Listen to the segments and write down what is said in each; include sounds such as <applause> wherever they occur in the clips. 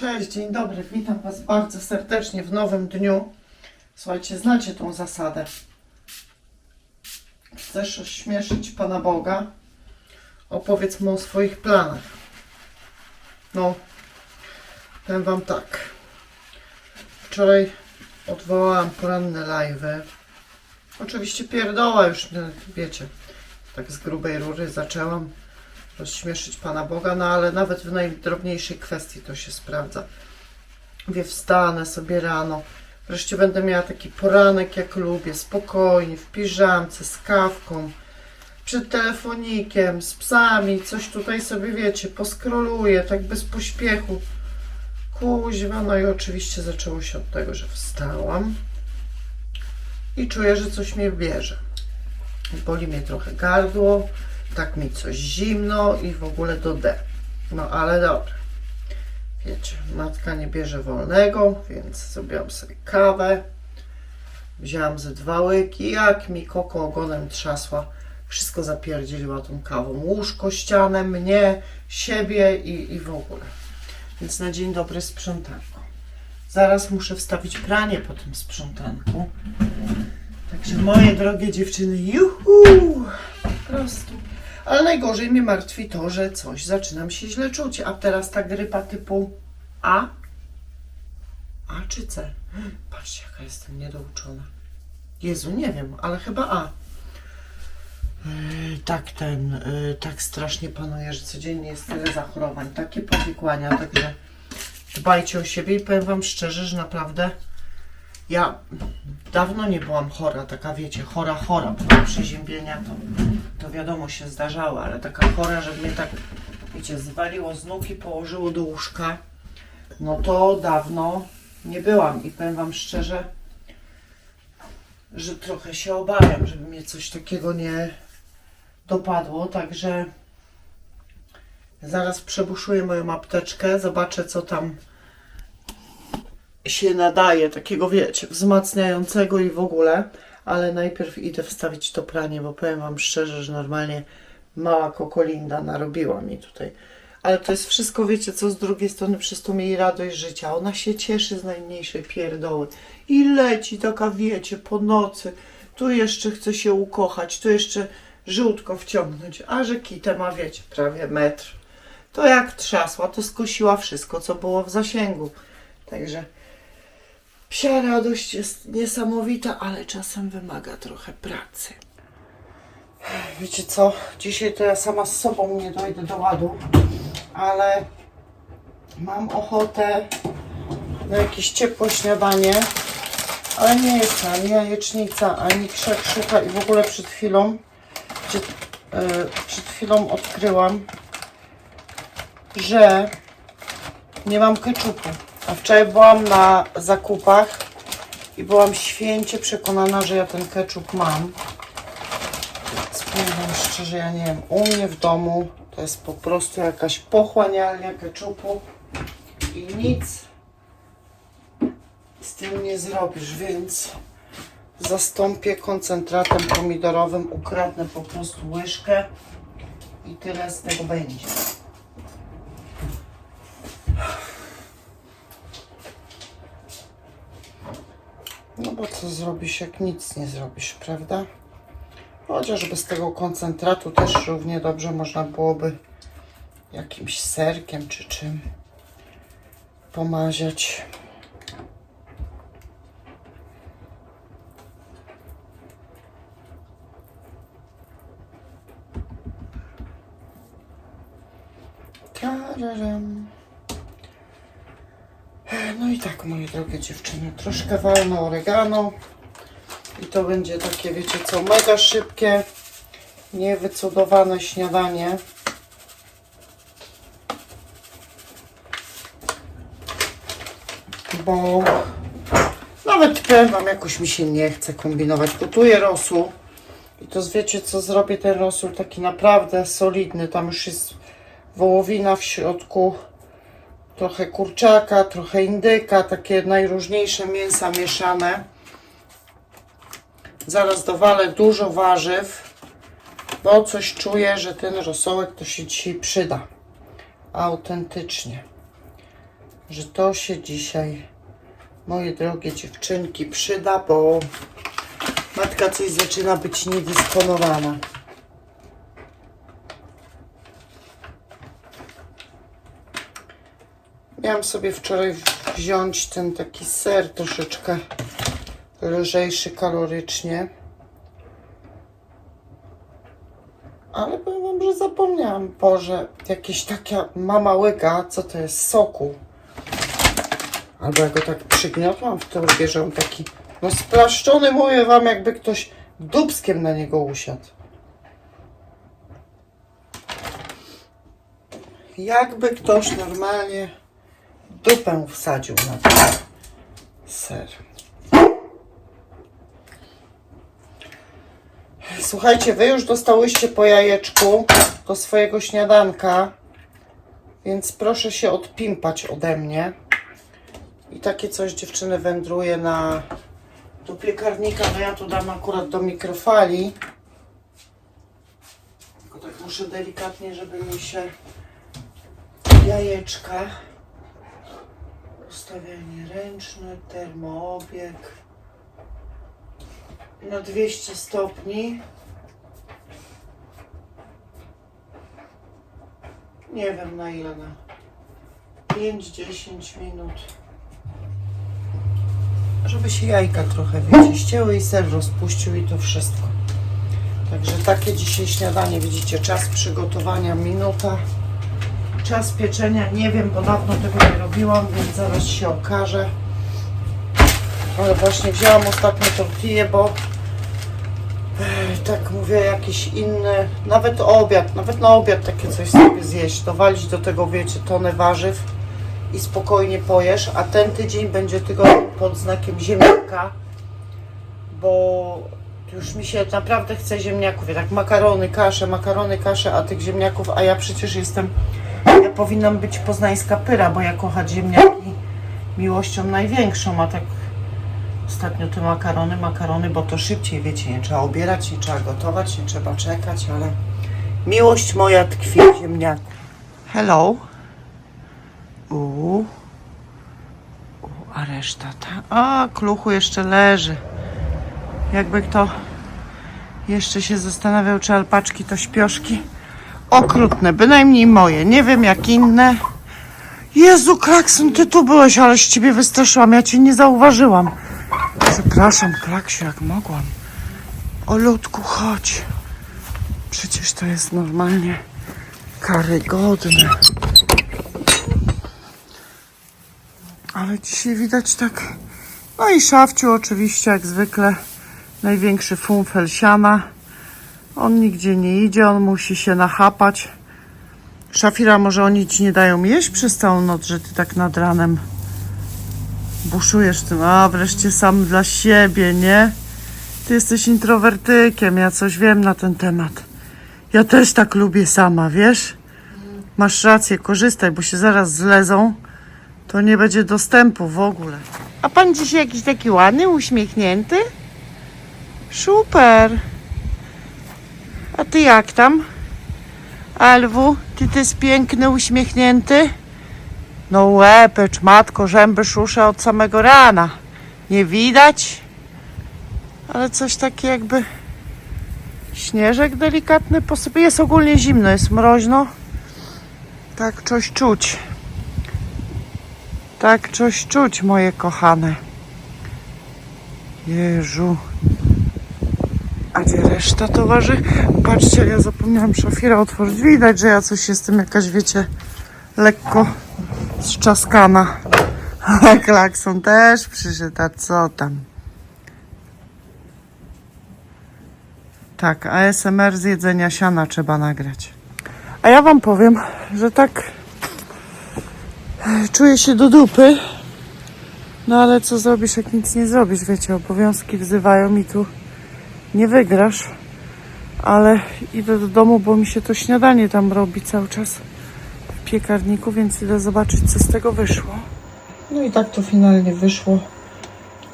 Cześć, dzień dobry, witam Was bardzo serdecznie w nowym dniu. Słuchajcie, znacie tą zasadę. Chcesz ośmieszyć Pana Boga? Opowiedz Mu o swoich planach. No, powiem Wam tak. Wczoraj odwołałam poranne live'y. Oczywiście pierdoła już, wiecie, tak z grubej rury zaczęłam rozśmieszyć Pana Boga, no ale nawet w najdrobniejszej kwestii to się sprawdza. Wie, wstanę sobie rano, wreszcie będę miała taki poranek jak lubię, spokojnie, w piżamce, z kawką, przed telefonikiem, z psami, coś tutaj sobie wiecie, poskroluję, tak bez pośpiechu. Kuźwa, no i oczywiście zaczęło się od tego, że wstałam i czuję, że coś mnie bierze. Boli mnie trochę gardło, tak mi coś zimno i w ogóle do D. No ale dobra. Wiecie, matka nie bierze wolnego, więc zrobiłam sobie kawę. Wzięłam ze dwa łyki, jak mi koko ogonem trzasła. Wszystko zapierdzieliła tą kawą. Łóżko, ścianę, mnie, siebie i, i w ogóle. Więc na dzień dobry sprzątanko. Zaraz muszę wstawić pranie po tym sprzątanku. Także moje drogie dziewczyny, juhu! Po prostu. Ale najgorzej mnie martwi to, że coś zaczynam się źle czuć. A teraz ta grypa typu A? A czy C? Patrzcie, jaka jestem niedouczona. Jezu, nie wiem, ale chyba A. Yy, tak ten, yy, tak strasznie panuje, że codziennie jest tyle zachorowań, takie powikłania, także dbajcie o siebie i powiem Wam szczerze, że naprawdę ja dawno nie byłam chora, taka wiecie, chora, chora, bo przeziębienia to, to wiadomo się zdarzało, ale taka chora, że mnie tak, wiecie, zwaliło z nóg i położyło do łóżka, no to dawno nie byłam i powiem Wam szczerze, że trochę się obawiam, żeby mnie coś takiego nie dopadło, także zaraz przebuszuję moją apteczkę, zobaczę co tam się nadaje, takiego wiecie, wzmacniającego i w ogóle, ale najpierw idę wstawić to pranie, bo powiem Wam szczerze, że normalnie mała kokolinda narobiła mi tutaj. Ale to jest wszystko, wiecie, co z drugiej strony przez to mi radość życia. Ona się cieszy z najmniejszej pierdoły i leci taka, wiecie, po nocy. Tu jeszcze chce się ukochać, tu jeszcze żółtko wciągnąć, a że kitę ma, wiecie, prawie metr. To jak trzasła, to skosiła wszystko, co było w zasięgu. Także Psia radość jest niesamowita, ale czasem wymaga trochę pracy. Wiecie co? Dzisiaj to ja sama z sobą nie dojdę do ładu, ale mam ochotę na jakieś ciepłe śniadanie, ale nie jest ani jajecznica, ani krzakszuka i w ogóle przed chwilą, gdzie, e, przed chwilą odkryłam, że nie mam keczupu. A wczoraj byłam na zakupach i byłam święcie przekonana, że ja ten ketchup mam. Więc powiem szczerze, ja nie wiem, u mnie w domu to jest po prostu jakaś pochłanialnia ketchupu i nic z tym nie zrobisz, więc zastąpię koncentratem pomidorowym, ukradnę po prostu łyżkę i tyle z tego będzie. No bo co zrobisz, jak nic nie zrobisz, prawda? Chociaż bez tego koncentratu też równie dobrze można byłoby jakimś serkiem czy czym pomaziać. Tararam. No i tak, moje drogie dziewczyny, troszkę walno oregano i to będzie takie, wiecie co, mega szybkie, niewycudowane śniadanie. Bo nawet powiem wam, jakoś mi się nie chce kombinować. Gotuję rosół i to wiecie co, zrobię ten rosół taki naprawdę solidny. Tam już jest wołowina w środku trochę kurczaka, trochę indyka, takie najróżniejsze mięsa mieszane. Zaraz dowalę dużo warzyw, bo coś czuję, że ten rosołek to się dzisiaj przyda. Autentycznie. że to się dzisiaj, moje drogie dziewczynki, przyda, bo matka coś zaczyna być niedysponowana. Miałam sobie wczoraj wziąć ten taki ser troszeczkę lżejszy kalorycznie. Ale powiem wam, że zapomniałam. Boże, jakieś taka mama łyga, co to jest soku. Albo jak go tak przygniotłam w torbie, że on taki no splaszczony, mówię wam, jakby ktoś dubskiem na niego usiadł. Jakby ktoś normalnie dupę wsadził na ten ser. Słuchajcie, wy już dostałyście po jajeczku do swojego śniadanka, więc proszę się odpimpać ode mnie. I takie coś dziewczyny wędruje na do piekarnika, no ja to dam akurat do mikrofali. Tylko tak muszę delikatnie, żeby mi się jajeczka ustawianie ręczne, termoobieg na 200 stopni. Nie wiem na ile, na 5-10 minut. Żeby się jajka trochę wyczyściły i ser rozpuścił i to wszystko. Także takie dzisiaj śniadanie, widzicie, czas przygotowania minuta. Czas pieczenia, nie wiem, bo dawno tego nie robiłam, więc zaraz się okaże. Ale właśnie wzięłam ostatnio tortillę, bo e, tak mówię, jakiś inny, nawet obiad, nawet na obiad takie coś sobie zjeść, dowalić do tego, wiecie, tonę warzyw i spokojnie pojesz, a ten tydzień będzie tylko pod znakiem ziemniaka, bo już mi się naprawdę chce ziemniaków, tak makarony, kasze, makarony, kasze, a tych ziemniaków, a ja przecież jestem, powinnam być poznańska pyra, bo ja kochać ziemniaki miłością największą, a tak Ostatnio te makarony, makarony, bo to szybciej, wiecie, nie trzeba obierać, nie trzeba gotować, nie trzeba czekać, ale miłość moja tkwi w ziemniaku. Hello. Uuu. U, a reszta ta. A, kluchu jeszcze leży. Jakby kto jeszcze się zastanawiał, czy alpaczki to śpioszki. Okrutne, bynajmniej moje. Nie wiem jak inne. Jezu, Klakson, ty tu byłeś, ale z ciebie wystraszyłam. Ja cię nie zauważyłam. Przepraszam, Klaksiu, jak mogłam. O ludku, chodź. Przecież to jest normalnie karygodne. Ale dzisiaj widać tak. No i szafciu oczywiście, jak zwykle, największy funfel siana. On nigdzie nie idzie, on musi się nachapać. Szafira, może oni ci nie dają jeść przez całą noc, że ty tak nad ranem buszujesz tym, a wreszcie sam dla siebie, nie? Ty jesteś introwertykiem, ja coś wiem na ten temat. Ja też tak lubię sama, wiesz? Masz rację, korzystaj, bo się zaraz zlezą, to nie będzie dostępu w ogóle. A pan dzisiaj jakiś taki ładny, uśmiechnięty? Super. A ty jak tam? Alwu, ty też piękny, uśmiechnięty? No łepecz, matko, rzęby szuszę od samego rana. Nie widać, ale coś takie jakby śnieżek delikatny posypie. Jest ogólnie zimno, jest mroźno. Tak coś czuć. Tak coś czuć, moje kochane. Jeżu. A gdzie reszta towarzy? Patrzcie, ja zapomniałam szafira otworzyć. Widać, że ja coś jestem jakaś, wiecie, lekko zczaskana. <laughs> Klakson też przyszedł, a co tam? Tak, ASMR z jedzenia siana trzeba nagrać. A ja wam powiem, że tak e, czuję się do dupy. No ale co zrobisz, jak nic nie zrobisz? Wiecie, obowiązki wzywają i tu nie wygrasz. Ale idę do domu, bo mi się to śniadanie tam robi cały czas w piekarniku, więc idę zobaczyć, co z tego wyszło. No i tak to finalnie wyszło.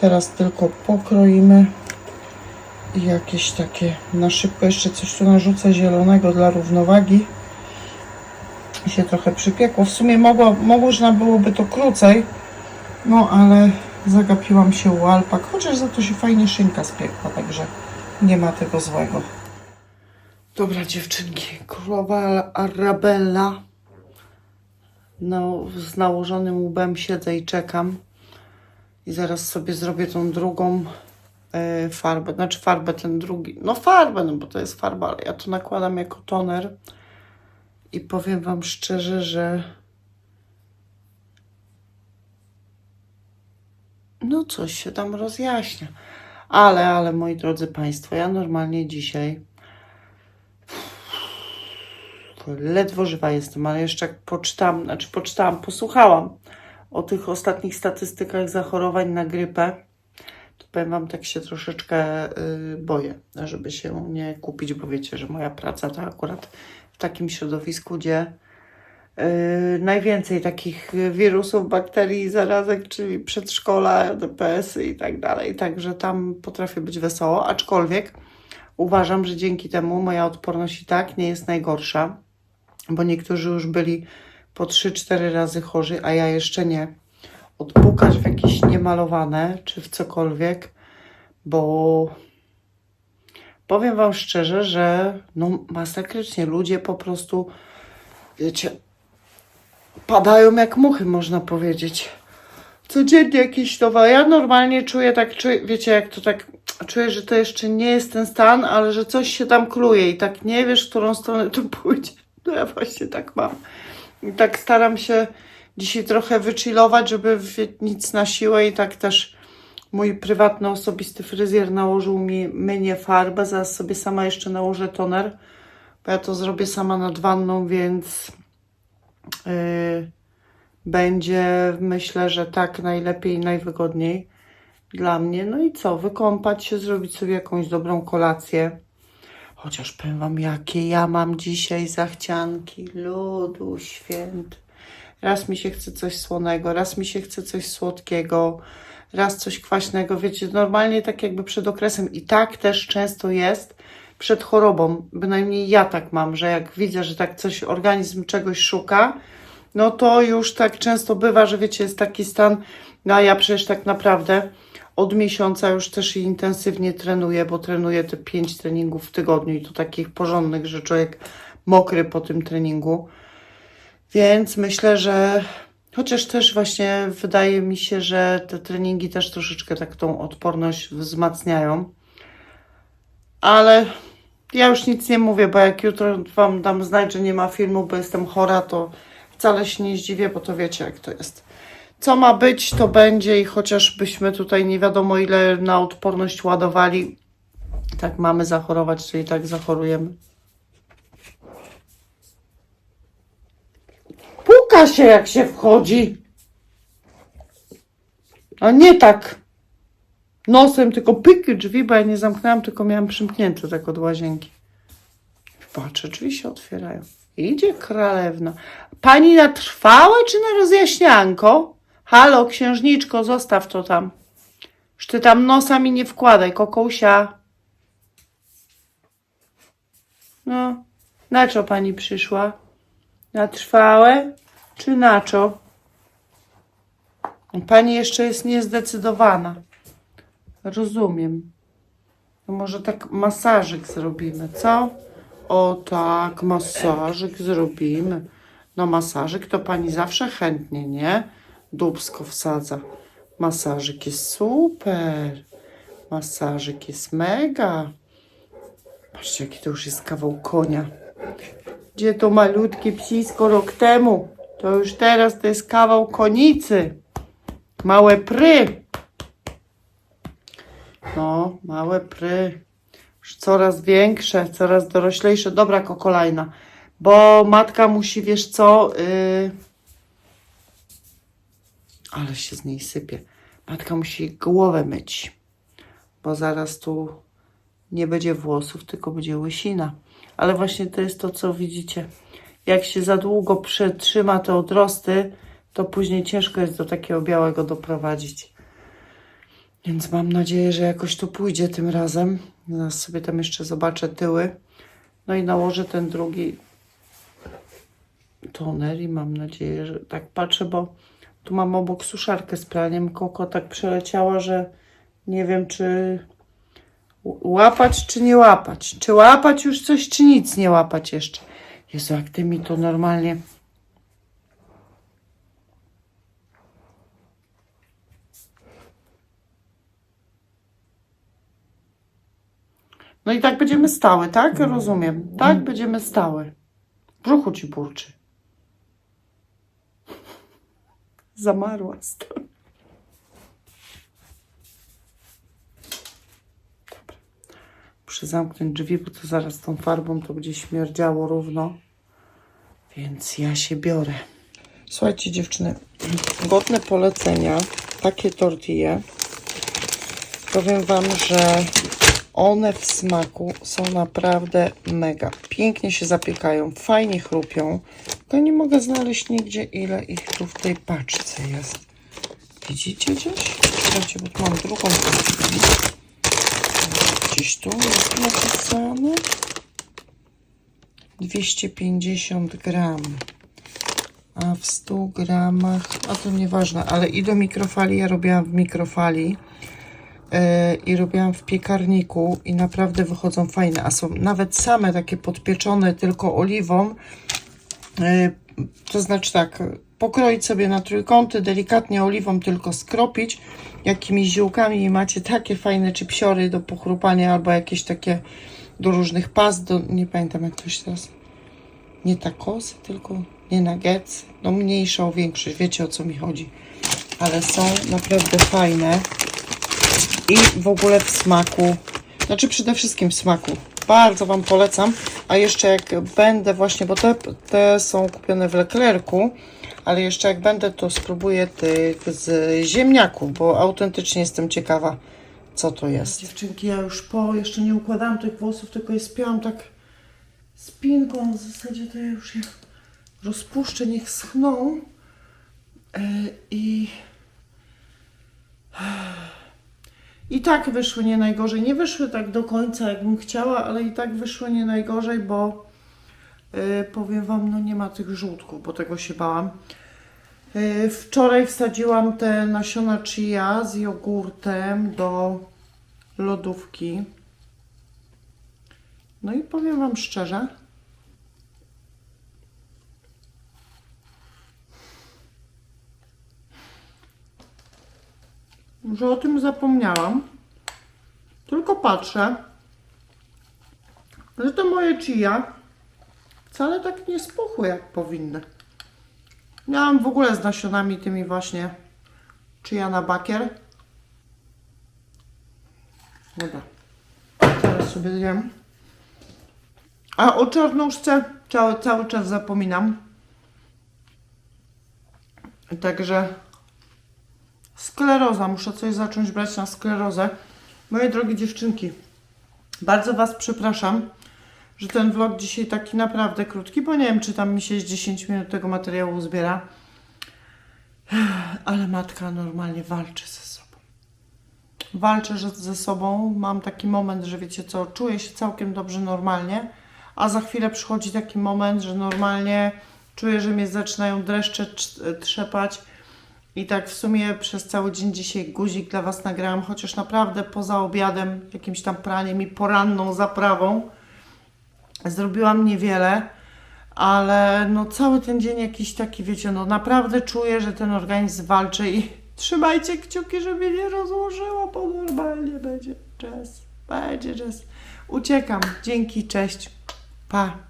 Teraz tylko pokroimy i jakieś takie na szybko jeszcze coś tu narzucę zielonego dla równowagi. się trochę przypiekło. W sumie mogło, można byłoby to krócej, no ale zagapiłam się u alpak, chociaż za to się fajnie szynka spiekła, także nie ma tego złego. Dobra dziewczynki, królowa Arabella. No, z nałożonym łbem siedzę i czekam. I zaraz sobie zrobię tą drugą e, farbę, znaczy farbę ten drugi, no farbę, no bo to jest farba, ale ja to nakładam jako toner. I powiem Wam szczerze, że no coś się tam rozjaśnia. Ale, ale moi drodzy Państwo, ja normalnie dzisiaj ledwo żywa jestem, ale jeszcze jak poczytałam, znaczy poczytałam, posłuchałam o tych ostatnich statystykach zachorowań na grypę, to powiem Wam, tak się troszeczkę y, boję, żeby się nie kupić, bo wiecie, że moja praca to akurat w takim środowisku, gdzie najwięcej takich wirusów, bakterii, zarazek, czyli przedszkola, DPS-y i tak dalej. Także tam potrafi być wesoło, aczkolwiek uważam, że dzięki temu moja odporność i tak nie jest najgorsza, bo niektórzy już byli po 3-4 razy chorzy, a ja jeszcze nie. Odpukać w jakieś niemalowane, czy w cokolwiek, bo powiem Wam szczerze, że no masakrycznie ludzie po prostu, wiecie, padają jak muchy, można powiedzieć. Codziennie jakieś nowe. Ja normalnie czuję tak, czuję, wiecie, jak to tak, czuję, że to jeszcze nie jest ten stan, ale że coś się tam kluje i tak nie wiesz, w którą stronę to <laughs> pójdzie. No ja właśnie tak mam. I tak staram się dzisiaj trochę wychillować, żeby nic na siłę i tak też mój prywatny, osobisty fryzjer nałożył mi mynie farbę, zaraz sobie sama jeszcze nałożę toner, bo ja to zrobię sama nad wanną, więc będzie myślę, że tak najlepiej najwygodniej dla mnie. No i co, wykąpać się, zrobić sobie jakąś dobrą kolację. Chociaż powiem wam, jakie ja mam dzisiaj zachcianki, ludu święty. Raz mi się chce coś słonego, raz mi się chce coś słodkiego, raz coś kwaśnego. Wiecie, normalnie tak jakby przed okresem i tak też często jest przed chorobą. Bynajmniej ja tak mam, że jak widzę, że tak coś, organizm czegoś szuka, no to już tak często bywa, że wiecie, jest taki stan, no a ja przecież tak naprawdę od miesiąca już też intensywnie trenuję, bo trenuję te pięć treningów w tygodniu i to takich porządnych, że człowiek mokry po tym treningu. Więc myślę, że chociaż też właśnie wydaje mi się, że te treningi też troszeczkę tak tą odporność wzmacniają. Ale ja już nic nie mówię, bo jak jutro Wam dam znać, że nie ma filmu, bo jestem chora, to wcale się nie zdziwię, bo to wiecie jak to jest. Co ma być, to będzie i chociaż byśmy tutaj nie wiadomo ile na odporność ładowali, tak mamy zachorować, czyli tak zachorujemy. Puka się jak się wchodzi. A nie tak nosem, tylko pyk drzwi, bo ja nie zamknęłam, tylko miałam przymknięte tak od łazienki. Patrzę, drzwi się otwierają. Idzie królewna. Pani na trwałe czy na rozjaśnianko? Halo, księżniczko, zostaw to tam. Już ty tam nosa mi nie wkładaj, kokousia. No, na co pani przyszła? Na trwałe czy na co? Pani jeszcze jest niezdecydowana. Rozumiem. No może tak masażyk zrobimy, co? O tak, masażyk zrobimy. No masażyk to pani zawsze chętnie, nie? Dubsko wsadza. Masażyk jest super. Masażyk jest mega. Patrzcie, jaki to już jest kawał konia. Gdzie to malutkie psisko rok temu? To już teraz to jest kawał konicy. Małe pry. No, małe pry. Już coraz większe, coraz doroślejsze. Dobra, kokolajna. Bo matka musi, wiesz co... Yy... Ale się z niej sypie. Matka musi głowę myć. Bo zaraz tu nie będzie włosów, tylko będzie łysina. Ale właśnie to jest to, co widzicie. Jak się za długo przetrzyma te odrosty, to później ciężko jest do takiego białego doprowadzić. Więc mam nadzieję, że jakoś to pójdzie tym razem. Zaraz sobie tam jeszcze zobaczę tyły. No i nałożę ten drugi. toner i mam nadzieję, że tak patrzę, bo tu mam obok suszarkę z praniem. Koko tak przeleciała, że nie wiem, czy łapać, czy nie łapać. Czy łapać już coś, czy nic nie łapać jeszcze. Jezu, jak ty mi to normalnie... No i tak będziemy stały, tak? Rozumiem. Tak będziemy stały. W brzuchu ci burczy. <laughs> Zamarła stoi. Dobra. Muszę zamknąć drzwi, bo to zaraz tą farbą to będzie śmierdziało równo. Więc ja się biorę. Słuchajcie dziewczyny, godne polecenia, takie tortille. Powiem Wam, że one w smaku są naprawdę mega. Pięknie się zapiekają, fajnie chrupią. To nie mogę znaleźć nigdzie, ile ich tu w tej paczce jest. Widzicie gdzieś? Słuchajcie, bo mam drugą paczkę. Gdzieś tu jest napisane. 250 gram. A w 100 gramach, a to nieważne, ale i do mikrofali, ja robiłam w mikrofali i robiłam w piekarniku i naprawdę wychodzą fajne, a są nawet same takie podpieczone tylko oliwą, e, to znaczy tak, pokroić sobie na trójkąty, delikatnie oliwą tylko skropić, jakimiś ziółkami i macie takie fajne chipsiory do pochrupania albo jakieś takie do różnych past, do, nie pamiętam jak to się teraz nie takosy, tylko nie nuggets, no mniejszą, większość, wiecie o co mi chodzi, ale są naprawdę fajne i w ogóle w smaku, znaczy przede wszystkim w smaku. Bardzo Wam polecam, a jeszcze jak będę właśnie, bo te, te są kupione w Leclercu, ale jeszcze jak będę, to spróbuję tych z ziemniaków, bo autentycznie jestem ciekawa, co to jest. Dziewczynki, ja już po, jeszcze nie układałam tych włosów, tylko je spięłam tak spinką, w zasadzie to ja już je rozpuszczę, niech schną E, i i tak wyszły nie najgorzej. Nie wyszły tak do końca, jakbym chciała, ale i tak wyszły nie najgorzej, bo yy, powiem Wam, no nie ma tych żółtków, bo tego się bałam. Yy, wczoraj wsadziłam te nasiona chia z jogurtem do lodówki. No i powiem Wam szczerze, że o tym zapomniałam. Tylko patrzę, że te moje chia wcale tak nie spuchły jak powinny. Miałam w ogóle z nasionami tymi właśnie chia na bakier. Dobra. Teraz sobie zjem. A o czarnuszce cały, cały czas zapominam. Także Skleroza. Muszę coś zacząć brać na sklerozę. Moje drogie dziewczynki, bardzo Was przepraszam, że ten vlog dzisiaj taki naprawdę krótki, bo nie wiem, czy tam mi się z 10 minut tego materiału uzbiera. <sighs> Ale matka normalnie walczy ze sobą. Walczę ze sobą. Mam taki moment, że wiecie co, czuję się całkiem dobrze normalnie, a za chwilę przychodzi taki moment, że normalnie czuję, że mnie zaczynają dreszcze trz- trzepać. I tak w sumie przez cały dzień dzisiaj guzik dla Was nagrałam, chociaż naprawdę poza obiadem, jakimś tam praniem i poranną zaprawą zrobiłam niewiele, ale no cały ten dzień jakiś taki, wiecie, no naprawdę czuję, że ten organizm walczy i <laughs> trzymajcie kciuki, żeby nie rozłożyło, bo normalnie będzie jazz, będzie jazz. Uciekam. Dzięki, cześć. Pa.